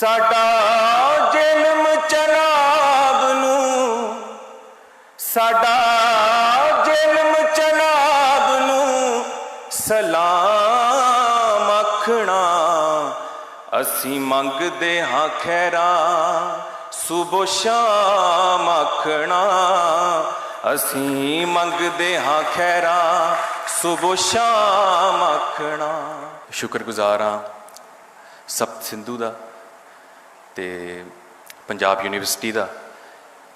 ਸਾਡਾ ਜਨਮ ਚਨਾਬ ਨੂੰ, ਸਾਡਾ ਜਨਮ ਚਨਾਬ ਨੂੰ ਸਲਾਮ ਆਖਣਾ। ਅਸੀਂ ਮੰਗਦੇ ਹਾਂ ਖੈਰਾ, ਸੁਬੋ ਸ਼ਾਮ ਆਖਣਾ। ਅਸੀਂ ਮੰਗਦੇ ਹਾਂ ਖੈਰਾ, ਸੁਬੋ ਸ਼ਾਮ ਆਖਣਾ। ਸ਼ੁਕਰਗੁਜ਼ਾਰ ਹਾਂ ਸਪਤ ਸਿੰਧੂ ਦਾ ਤੇ ਪੰਜਾਬ ਯੂਨੀਵਰਸਿਟੀ ਦਾ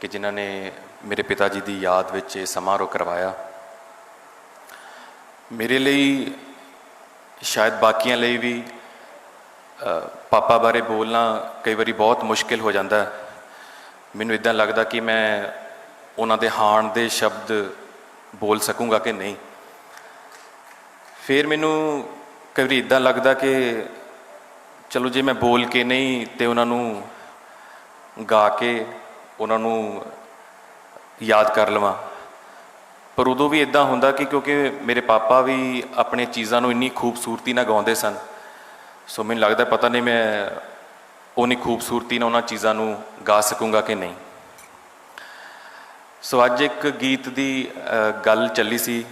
ਕਿ ਜਿਨ੍ਹਾਂ ਨੇ ਮੇਰੇ ਪਿਤਾ ਜੀ ਦੀ ਯਾਦ ਵਿੱਚ ਇਹ ਸਮਾਰੋਹ ਕਰਵਾਇਆ। ਮੇਰੇ ਲਈ ਸ਼ਾਇਦ ਬਾਕੀਆਂ ਲਈ ਵੀ ਪਾਪਾ ਬਾਰੇ ਬੋਲਣਾ ਕਈ ਵਾਰੀ ਬਹੁਤ ਮੁਸ਼ਕਿਲ ਹੋ ਜਾਂਦਾ। ਹੈ ਮੈਨੂੰ ਇਦਾਂ ਲੱਗਦਾ ਕਿ ਮੈਂ ਉਹਨਾਂ ਦੇ ਹਾਣ ਦੇ ਸ਼ਬਦ ਬੋਲ ਸਕੂੰਗਾ ਕਿ ਨਹੀਂ। ਫਿਰ ਮੈਨੂੰ ਕਈ ਵਾਰੀ ਇਦਾਂ ਲੱਗਦਾ ਕਿ ਚਲੋ ਜੇ ਮੈਂ ਬੋਲ ਕੇ ਨਹੀਂ ਤੇ ਉਹਨਾਂ ਨੂੰ ਗਾ ਕੇ ਉਹਨਾਂ ਨੂੰ ਯਾਦ ਕਰ ਲਵਾਂ। ਪਰ ਉਦੋਂ ਵੀ ਇਦਾਂ ਹੁੰਦਾ ਕਿ ਕਿਉਂਕਿ ਮੇਰੇ ਪਾਪਾ ਵੀ ਆਪਣੇ ਚੀਜ਼ਾਂ ਨੂੰ ਇੰਨੀ ਖੂਬਸੂਰਤੀ ਨਾਲ ਗਾਉਂਦੇ ਸਨ। ਸੋ ਮੈਨੂੰ ਲੱਗਦਾ ਪਤਾ ਨਹੀਂ ਮੈਂ ਉਨੀ ਖੂਬਸੂਰਤੀ ਨਾਲ ਉਹਨਾਂ ਚੀਜ਼ਾਂ ਨੂੰ ਗਾ ਸਕੂੰਗਾ ਕਿ ਨਹੀਂ। ਸੋ ਅੱਜ ਇੱਕ ਗੀਤ ਦੀ ਗੱਲ ਚੱਲੀ ਸੀ।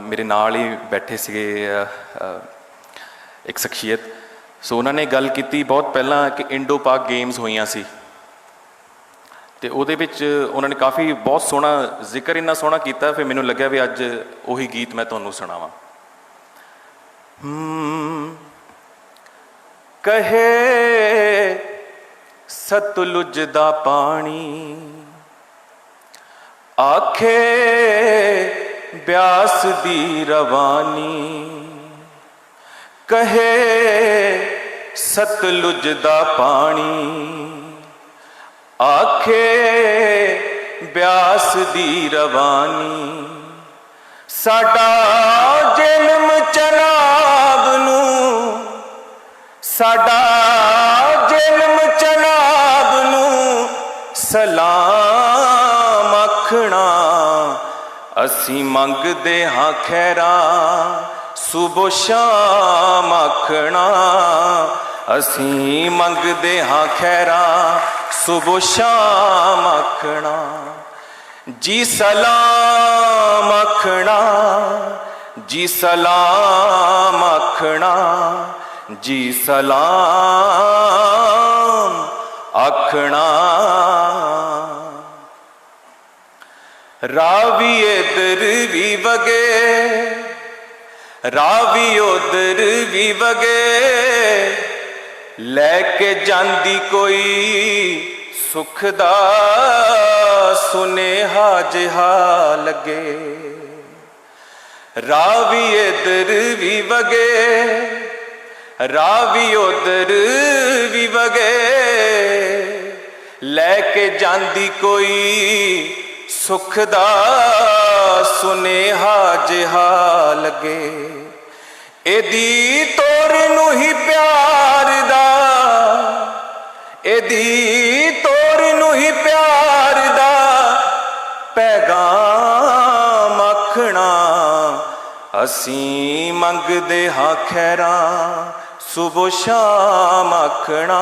ਮੇਰੇ ਨਾਲ ਹੀ ਬੈਠੇ ਸੀਗੇ ਇੱਕ ਸ਼ਖਸੀਅਤ। ਸੋ ਉਹਨਾਂ ਨੇ ਗੱਲ ਕੀਤੀ ਬਹੁਤ ਪਹਿਲਾਂ ਕਿ ਇੰਡੋ ਪਾਕ ਗੇਮਸ ਹੋਈਆਂ ਸੀ। ਤੇ ਉਹਦੇ ਵਿੱਚ ਉਹਨਾਂ ਨੇ ਕਾਫੀ ਬਹੁਤ ਸੋਹਣਾ ਜ਼ਿਕਰ ਇੰਨਾ ਸੋਹਣਾ ਕੀਤਾ, ਫਿਰ ਮੈਨੂੰ ਲੱਗਿਆ ਵੀ ਅੱਜ ਉਹੀ ਗੀਤ ਮੈਂ ਤੁਹਾਨੂੰ ਸੁਣਾਵਾਂ। ਕਹੇ ਸਤਲੁਜ ਦਾ ਪਾਣੀ, ਆਖੇ ਬਿਆਸ ਦੀ ਰਵਾਨੀ, ਕਹੇ ਸਤਲੁਜ ਦਾ ਪਾਣੀ। ਆਖੇ, ਬਿਆਸ ਦੀ ਰਵਾਨੀ। ਸਾਡਾ ਜਨਮ ਚਨਾਬ ਨੂੰ। ਸਾਡਾ ਜਨਮ ਚਨਾਬ ਨੂੰ ਸਲਾਮ ਆਖਣਾ। ਅਸੀਂ ਮੰਗਦੇ ਹਾਂ ਖੈਰਾ, ਸੁਬੋ ਸ਼ਾਮ ਆਖਣਾ। ਅਸੀਂ ਮੰਗਦੇ ਹਾਂ ਖੈਰਾ ਸੁਬੋ ਸ਼ਾਮ ਆਖਣਾ। ਜੀ ਸਲਾਮ ਆਖਣਾ, ਜੀ ਸਲਾਮ ਆਖਣਾ, ਜੀ ਸਲਾਮ ਆਖਣਾ। ਰਾਵੀ ਇਧਰ ਵੀ ਵਗੇ, ਰਾਵੀ ਉਧਰ ਵੀ ਵਗੇ। ਲੈ ਕੇ ਜਾਂਦੀ ਕੋਈ ਸੁਖ ਦਾ ਸੁਨੇਹਾ ਜਿਹਾ ਲੱਗੇ। ਰਾਵੀ ਇਧਰ ਵੀ ਵਗੇ, ਰਾਵੀ ਉਧਰ ਵੀ ਵਗੇ। ਲੈ ਕੇ ਜਾਂਦੀ ਕੋਈ ਸੁਖ ਦਾ ਸੁਨੇਹਾ ਜਿਹਾ ਲੱਗੇ। ਇਹਦੀ ਤੋਰ ਨੂੰ ਹੀ ਪਿਆਰ ਦਾ ਇਹਦੀ ਤੋਰ ਨੂੰ ਹੀ ਪਿਆਰ ਦਾ ਪੈਗਾਮ ਆਖਣਾ। ਅਸੀਂ ਮੰਗਦੇ ਹਾਂ ਖੈਰਾ, ਸੁਬੋ ਸ਼ਾਮ ਆਖਣਾ।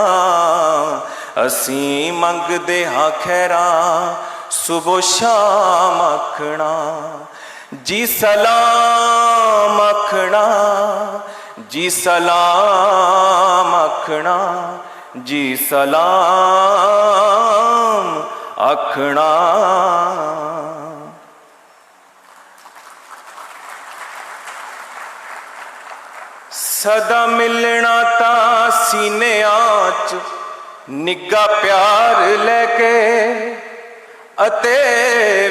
ਅਸੀਂ ਮੰਗਦੇ ਹਾਂ ਖੈਰਾਂ, ਸੁਬੋ ਸ਼ਾਮ ਆਖਣਾ। ਜੀ ਸਲਾਮ ਆਖਣਾ, ਜੀ ਸਲਾਮ ਆਖਣਾ। ਜੀ ਸਲਾਮ ਆਖਣਾ। ਸਦਾ ਮਿਲਣਾ ਤਾਂ ਸੀਨਿਆਂ 'ਚ ਨਿੱਗਾ ਪਿਆਰ ਲੈ ਕੇ ਅਤੇ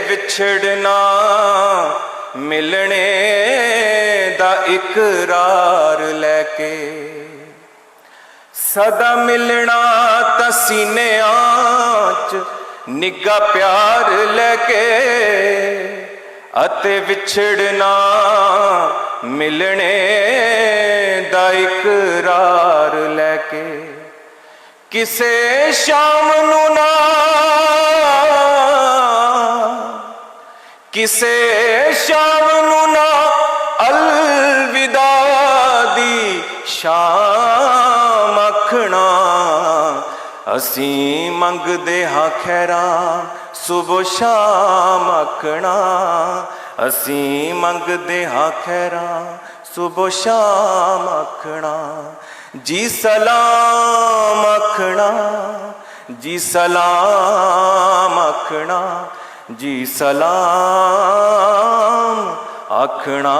ਵਿਛੜਨਾ ਮਿਲਣੇ ਦਾ ਇਕਰਾਰ ਲੈ ਕੇ। ਸਦਾ ਮਿਲਣਾ ਤਾਂ ਸੀਨਿਆਂ 'ਚ ਨਿੱਗਾ ਪਿਆਰ ਲੈ ਕੇ ਅਤੇ ਵਿਛੜਨਾ ਮਿਲਣੇ ਦਾ ਇਕਰਾਰ ਲੈ ਕੇ। ਕਿਸੇ ਸ਼ਾਮ ਨੂੰ ਨਾ, ਕਿਸੇ ਸ਼ਾਮ ਨੂੰ ਨਾ ਅਲਵਿਦਾ ਦੀ ਸ਼ਾਮ ਅਸੀਂ ਮੰਗਦੇ ਹਾਂ ਖੈਰਾ, ਸੁਬਹ ਸ਼ਾਮ ਆਖਣਾ। ਅਸੀਂ ਮੰਗਦੇ ਹਾਂ ਖੈਰਾ, ਸੁਬਹ ਸ਼ਾਮ ਆਖਣਾ। ਜੀ ਸਲਾਮ ਆਖਣਾ, ਜੀ ਸਲਾਮ ਆਖਣਾ, ਜੀ ਸਲਾਮ ਆਖਣਾ।